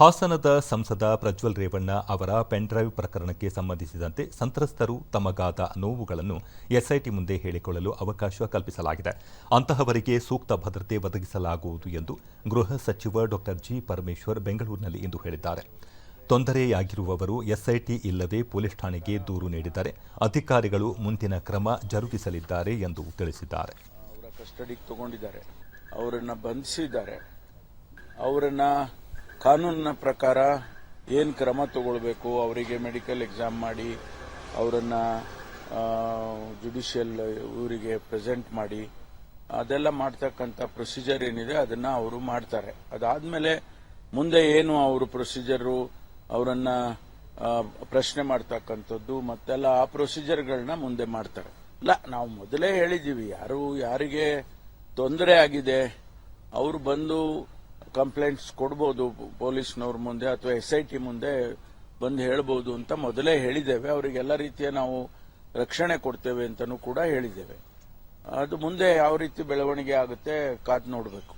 ಹಾಸನದ ಸಂಸದ ಪ್ರಜ್ವಲ್ ರೇವಣ್ಣ ಅವರ ಪೆನ್ಡ್ರೈವ್ ಪ್ರಕರಣಕ್ಕೆ ಸಂಬಂಧಿಸಿದಂತೆ ಸಂತ್ರಸ್ತರು ತಮಗಾದ ನೋವುಗಳನ್ನು ಎಸ್ಐಟಿ ಮುಂದೆ ಹೇಳಿಕೊಳ್ಳಲು ಅವಕಾಶ ಕಲ್ಪಿಸಲಾಗಿದೆ. ಅಂತಹವರಿಗೆ ಸೂಕ್ತ ಭದ್ರತೆ ಒದಗಿಸಲಾಗುವುದು ಎಂದು ಗೃಹ ಸಚಿವ ಡಾ ಜಿ ಪರಮೇಶ್ವರ್ ಬೆಂಗಳೂರಿನಲ್ಲಿ ಇಂದು ಹೇಳಿದ್ದಾರೆ. ತೊಂದರೆಯಾಗಿರುವವರು ಎಸ್ಐಟಿ ಇಲ್ಲವೇ ಪೊಲೀಸ್ ಠಾಣೆಗೆ ದೂರು ನೀಡಿದರೆ ಅಧಿಕಾರಿಗಳು ಮುಂದಿನ ಕ್ರಮ ಜರುಗಿಸಲಿದ್ದಾರೆ ಎಂದು ತಿಳಿಸಿದ್ದಾರೆ. ಕಸ್ಟಡಿಗೆ ತಗೊಂಡಿದ್ದಾರೆ. ಅವರನ್ನು ಬಂಧಿಸಿದ್ದಾರೆ. ಅವರನ್ನ ಕಾನೂನಿನ ಪ್ರಕಾರ ಏನು ಕ್ರಮ ತಗೊಳ್ಬೇಕು? ಅವರಿಗೆ ಮೆಡಿಕಲ್ ಎಕ್ಸಾಮ್ ಮಾಡಿ, ಅವರನ್ನ ಜುಡಿಷಿಯಲ್ ಊರಿಗೆ ಪ್ರೆಸೆಂಟ್ ಮಾಡಿ, ಅದೆಲ್ಲ ಮಾಡ್ತಕ್ಕಂಥ ಪ್ರೊಸೀಜರ್ ಏನಿದೆ, ಅದನ್ನ ಅವರು ಮಾಡ್ತಾರೆ. ಅದಾದ್ಮೇಲೆ ಮುಂದೆ ಏನು ಅವರು ಪ್ರೊಸೀಜರು ಅವರನ್ನ ಪ್ರಶ್ನೆ ಮಾಡ್ತಕ್ಕಂಥದ್ದು, ಮತ್ತೆಲ್ಲ ಆ ಪ್ರೊಸೀಜರ್ಗಳನ್ನ ಮುಂದೆ ಮಾಡ್ತಾರೆ. ಇಲ್ಲ, ನಾವು ಮೊದಲೇ ಹೇಳಿದ್ದೀವಿ, ಯಾರು, ಯಾರಿಗೆ ತೊಂದರೆ ಆಗಿದೆ, ಅವರು ಬಂದು ಕಂಪ್ಲೇಂಟ್ಸ್ ಕೊಡ್ಬೋದು ಪೊಲೀಸ್ನವ್ರ ಮುಂದೆ ಅಥವಾ ಎಸ್ ಐ ಟಿ ಮುಂದೆ ಬಂದು ಹೇಳ್ಬೋದು ಅಂತ ಮೊದಲೇ ಹೇಳಿದ್ದೇವೆ. ಅವರಿಗೆಲ್ಲ ರೀತಿಯ ನಾವು ರಕ್ಷಣೆ ಕೊಡ್ತೇವೆ ಅಂತಲೂ ಕೂಡ ಹೇಳಿದ್ದೇವೆ. ಅದು ಮುಂದೆ ಯಾವ ರೀತಿ ಬೆಳವಣಿಗೆ ಆಗುತ್ತೆ ಕಾದು ನೋಡಬೇಕು.